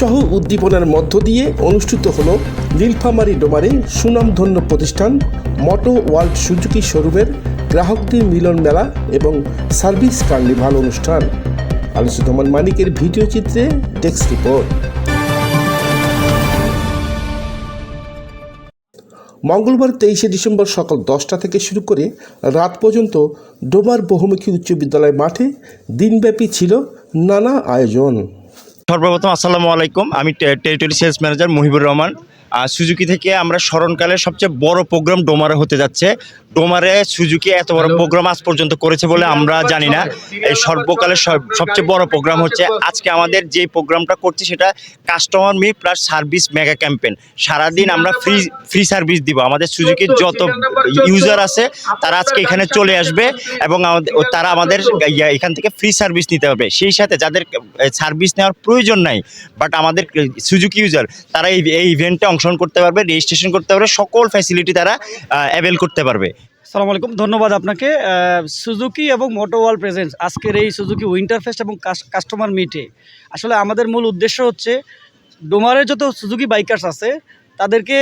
উৎসাহ উদ্দীপনার মধ্য দিয়ে অনুষ্ঠিত হল নীলফামারী ডোমারে সুনামধন্য প্রতিষ্ঠান মটো ওয়ার্ল্ড সুজুকি শোরুমের গ্রাহকদের মিলন মেলা এবং সার্ভিস কার্নিভাল অনুষ্ঠান। আলোচিত মানিকের ভিডিও চিত্রে ডেস্ক রিপোর্ট। মঙ্গলবার তেইশে ডিসেম্বর সকাল দশটা থেকে শুরু করে রাত পর্যন্ত ডোমার বহুমুখী উচ্চ বিদ্যালয় মাঠে দিনব্যাপী ছিল নানা আয়োজন। সর্বপ্রথম আসসালামু আলাইকুম। আমি territory sales manager Mohibur Rahman. Suzuki থেকে আমরা স্মরণকালের সবচেয়ে বড় প্রোগ্রাম ডোমারে হতে যাচ্ছে। ডোমারে সুজুকি এত বড় প্রোগ্রাম আজ পর্যন্ত করেছে বলে আমরা জানি না। এই সর্বকালের সব- সবচেয়ে বড় প্রোগ্রাম হচ্ছে আজকে আমাদের যে প্রোগ্রামটা করছি সেটা customer meet plus service mega campaign সারাদিন আমরা ফ্রি ফ্রি সার্ভিস দিব। আমাদের সুজুকির যত ইউজার আছে তারা আজকে এখানে চলে আসবে এবং আমাদের তারা আমাদের এখান থেকে ফ্রি সার্ভিস নিতে হবে। সেই সাথে যাদের সার্ভিস নেওয়ার প্রয়োজন নাই বাট আমাদের সুজুকি ইউজার তারা এই এই ইভেন্টে অংশগ্রহণ করতে পারবে রেজিস্ট্রেশন করতে পারবে, সকল ফ্যাসিলিটি তারা অ্যাভেল করতে পারবে। সালাম আলাইকুম, ধন্যবাদ আপনাকে। সুজুকি এবং মোটো মোটোওয়াল প্রেজেন্স আজকের এই সুজুকি উইন্টার ফেস্ট এবং কাস্টমার মিটে আসলে আমাদের মূল উদ্দেশ্য হচ্ছে ডোমারের যত সুজুকি বাইকার্স আছে, তাদেরকে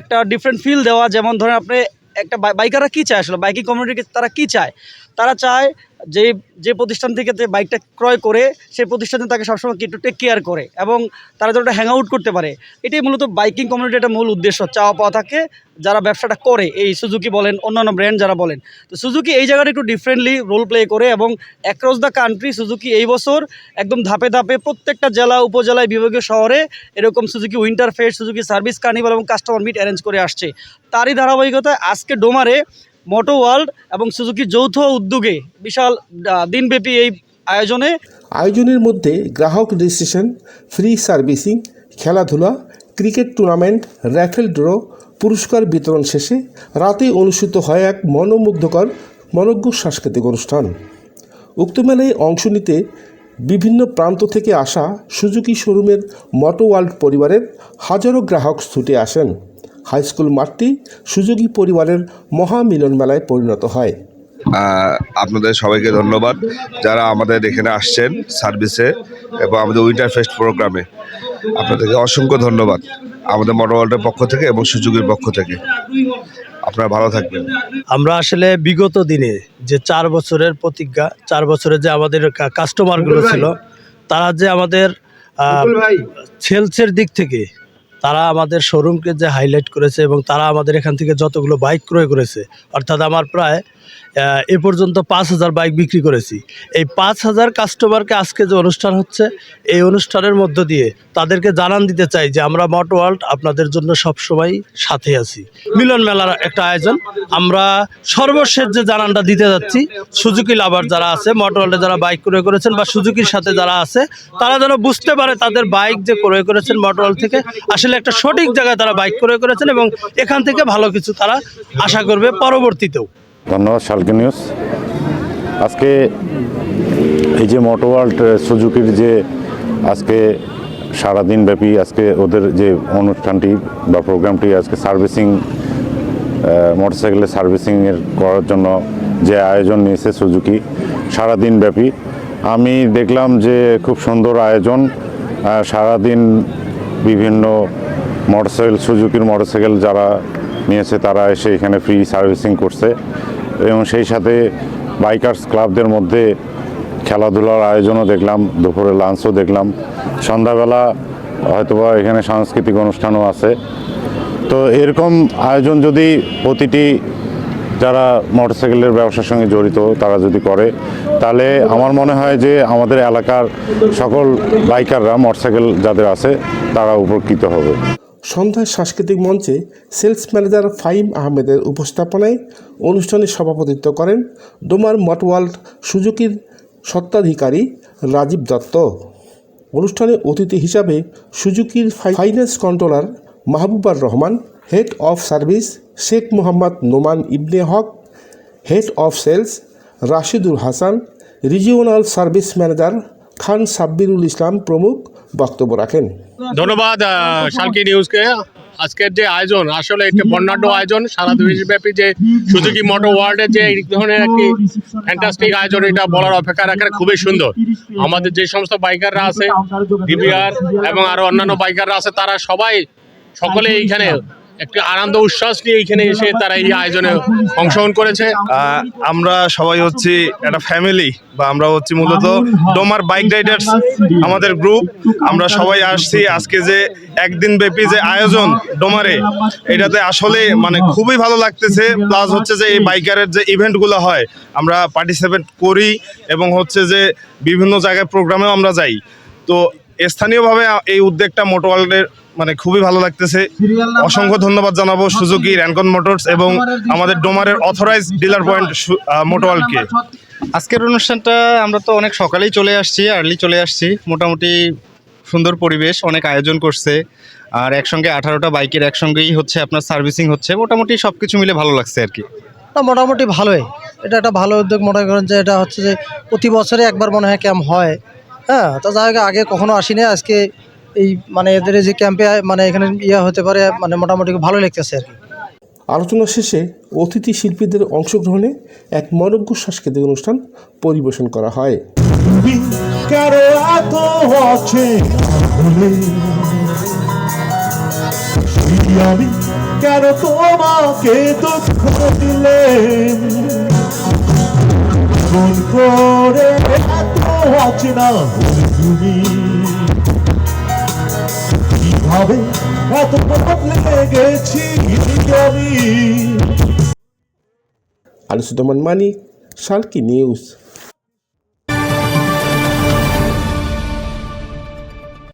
একটা ডিফারেন্ট ফিল দেওয়া। যেমন ধরেন আপনি একটা বাইকাররা কী চায় আসলে? বাইকিং কমিউনিটি তারা কী চায়? তারা চায় যে যে প্রতিষ্ঠান থেকে যে বাইকটা ক্রয় করে সেই প্রতিষ্ঠানে তাকে সবসময় একটু টেক কেয়ার করে এবং তারা যেন হ্যাং আউট করতে পারে। এটাই মূলত বাইকিং কমিউনিটি একটা মূল উদ্দেশ্য, চাওয়া পাওয়া থাকে, যারা ব্যবসাটা করে, এই সুজুকি বলেন, অন্যান্য ব্র্যান্ড যারা বলেন। তো সুজুকি এই জায়গাটা একটু ডিফারেন্টলি রোল প্লে করে এবং অ্যাক্রস দ্য কান্ট্রি সুজুকি এই বছর একদম ধাপে ধাপে প্রত্যেকটা জেলা, উপজেলায়, বিভাগীয় শহরে এরকম Suzuki winter fest Suzuki service carnival এবং কাস্টমার মিট অ্যারেঞ্জ করে আসছে। তারই ধারাবাহিকতায় আজকে ডোমারে মোটো ওয়ার্ল্ড এবং সুজুকি যৌথ উদ্যোগে বিশাল দিনব্যাপী এই আয়োজনে আয়োজনের মধ্যে গ্রাহক রেজিস্ট্রেশন, ফ্রি সার্ভিসিং, খেলাধুলা, ক্রিকেট টুর্নামেন্ট, র্যাফেল ড্র, পুরস্কার বিতরণ শেষে রাতে অনুষ্ঠিত হয় এক মনোমুগ্ধকর, মনজ্ঞ সাংস্কৃতিক অনুষ্ঠান। উক্ত মেলায় অংশ নিতে বিভিন্ন প্রান্ত থেকে আসা সুজুকি শোরুমের মটো ওয়ার্ল্ড পরিবারের হাজারো গ্রাহক ছুটে আসেন। হাই স্কুল মাঠটি সুজুকি পরিবারের মহামিলন মেলায় পরিণত হয়। আপনাদের সবাইকে ধন্যবাদ যারা আমাদের এখানে আসছেন সার্ভিসে এবং আমাদের উইন্টার ফেস্ট প্রোগ্রামে। আপনাদেরকে অসংখ্য ধন্যবাদ আমাদের মোটরওয়ার্ল্ডের পক্ষ থেকে এবং সুযোগের পক্ষ থেকে। আপনারা ভালো থাকবেন। আমরা আসলে বিগত দিনে যে চার বছরের প্রতিজ্ঞা চার বছরের যে আমাদের কা- কাস্টমারগুলো ছিল তারা যে আমাদের সেলসের দিক থেকে তারা আমাদের শোরুমকে যে হাইলাইট করেছে এবং তারা আমাদের এখান থেকে যতগুলো বাইক ক্রয় করেছে, অর্থাৎ আমার প্রায় এ পর্যন্ত পাঁচ হাজার বাইক বিক্রি করেছি। এই পাঁচ হাজার কাস্টমারকে আজকে যে অনুষ্ঠান হচ্ছে, এই অনুষ্ঠানের মধ্য দিয়ে তাদেরকে জানান দিতে চাই যে আমরা মট ওয়ার্ল্ড আপনাদের জন্য সবসময় সাথে আছি। মিলন মেলার একটা আয়োজন। আমরা সর্বশেষ যে জানানটা দিতে যাচ্ছি সুজুকি লাভার যারা আছে মট ওয়ার্ল্ডে যারা বাইক ক্রয় করেছেন বা সুজুকির সাথে যারা আছে, তারা যেন বুঝতে পারে তাদের বাইক যে ক্রয় করেছেন মট ওয়ার্ল্ড থেকে, আসলে একটা সঠিক জায়গায় তারা বাইক ক্রয় করেছেন এবং এখান থেকে ভালো কিছু তারা আশা করবে পরবর্তীতেও। ধন্যবাদ, শালকে নিউজ। আজকে এই যে মোটো ওয়ার্ল্ড সুজুকির যে আজকে সারাদিন ব্যাপী আজকে ওদের যে অনুষ্ঠানটি বা প্রোগ্রামটি আজকে সার্ভিসিং মোটরসাইকেলের সার্ভিসিংয়ের করার জন্য যে আয়োজন নিয়েছে সুজুকি সারাদিন ব্যাপী আমি দেখলাম যে খুব সুন্দর আয়োজন সারাদিন বিভিন্ন মোটরসাইকেল সুজুকির মোটরসাইকেল যারা নিয়েছে তারা এসে এখানে ফ্রি সার্ভিসিং করছে। এবং সেই সাথে বাইকার্স ক্লাবদের মধ্যে খেলাধুলার আয়োজনও দেখলাম, দুপুরে লাঞ্চও দেখলাম। সন্ধ্যাবেলা হয়তোবা এখানে সাংস্কৃতিক অনুষ্ঠানও আছে। তো এরকম আয়োজন যদি প্রতিটি যারা মোটরসাইকেলের ব্যবসার সঙ্গে জড়িত তারা যদি করে, তাহলে আমার মনে হয় যে আমাদের এলাকার সকল বাইকাররা মোটরসাইকেল যাদের আছে তারা উপকৃত হবে। সন্ধ্যায় সাংস্কৃতিক মঞ্চে সেলস ম্যানেজার ফাইম আহমেদের উপস্থাপনায় অনুষ্ঠানে সভাপতিত্ব করেন ডোমার মটওয়ার্ল্ড সুজুকির স্বত্বাধিকারী রাজীব দত্ত। অনুষ্ঠানে অতিথি হিসাবে সুজুকির finance controller Mahbubar Rahman, head of service Sheikh Mohammad Noman Ibne Haque, head of sales Rashidul Hasan, regional service manager Khan Sabbirul Islam প্রমুখ বক্তব্য রাখেন। ধন্যবাদ শালকি নিউজকে। আজকের যে আয়োজন, আসলে একটি বর্ণাঢ্য আয়োজন, সারা দেশব্যাপী যে সুজুকি মোটর ওয়ার্ল্ডের যে এই ধরনের একটি ফ্যান্টাস্টিক আয়োজন, এটা বলার অপেক্ষা রাখার খুবই সুন্দর। আমাদের যে সমস্ত বাইকাররা আছে ডিবিআর এবং আরও অন্যান্য বাইকাররা আছে, তারা সবাই সকলে এইখানে একটি আনন্দ উচ্ছ্বাস নিয়ে এখানে এসে তারা এই আয়োজনে অংশগ্রহণ করেছে। আমরা সবাই হচ্ছি একটা ফ্যামিলি বা আমরা হচ্ছি মূলত ডোমার বাইক রাইডার্স আমাদের গ্রুপ আমরা সবাই আসছি আজকে যে একদিন ব্যাপী যে আয়োজন ডোমারে, এটাতে আসলে মানে খুবই ভালো লাগতেছে। প্লাস হচ্ছে যে এই বাইকারের যে ইভেন্টগুলো হয়, আমরা পার্টিসিপেট করি এবং হচ্ছে যে বিভিন্ন জায়গায় প্রোগ্রামেও আমরা যাই। তো স্থানীয়ভাবে এই উদ্যোগটা মোটরওয়ার্ল্ডের মানে খুবই ভালো লাগতেছে। অসংখ্য ধন্যবাদ জানাব সুজুকি র্যানকন মোটরস এবং আমাদের ডোমারের অথরাইজ ডিলার পয়েন্ট মোটরওয়ার্ল্ডকে আজকের অনুষ্ঠানটা আমরা তো অনেক সকালেই চলে আসছি আর্লি চলে আসছি। মোটামুটি সুন্দর পরিবেশ অনেক আয়োজন করছে। আর একসঙ্গে আঠারোটা বাইকের একসঙ্গেই হচ্ছে আপনার সার্ভিসিং হচ্ছে। মোটামুটি সব কিছু মিলে ভালো লাগছে আর কি। না মোটামুটি ভালোই। এটা একটা ভালো উদ্যোগ মনে করেন যে এটা হচ্ছে যে প্রতি বছরে একবার মনে হয় ক্যাম্প হয়। হ্যাঁ তো যাই হোক আগে কখনো আসিনি। আজকে এই মানে এদের যে ক্যাম্পে মানে এখানে ইয়ে হতে পারে মানে মোটামুটি ভালো লাগতেছে আর কি। আলোচনা শেষে অতিথি শিল্পীদের অংশগ্রহণে এক মনজ্ঞ সাংস্কৃতিক অনুষ্ঠান পরিবেশন করা হয়। কেন এত আছে ভুলে। সেই আমি কেন তোমাকে দুঃখ দিলে। করে এত আছে না ভুল তুমি কীভাবে এত বদলে গেছি আমি? আনিসুদ্দমান মানিক সালকি নিউজ।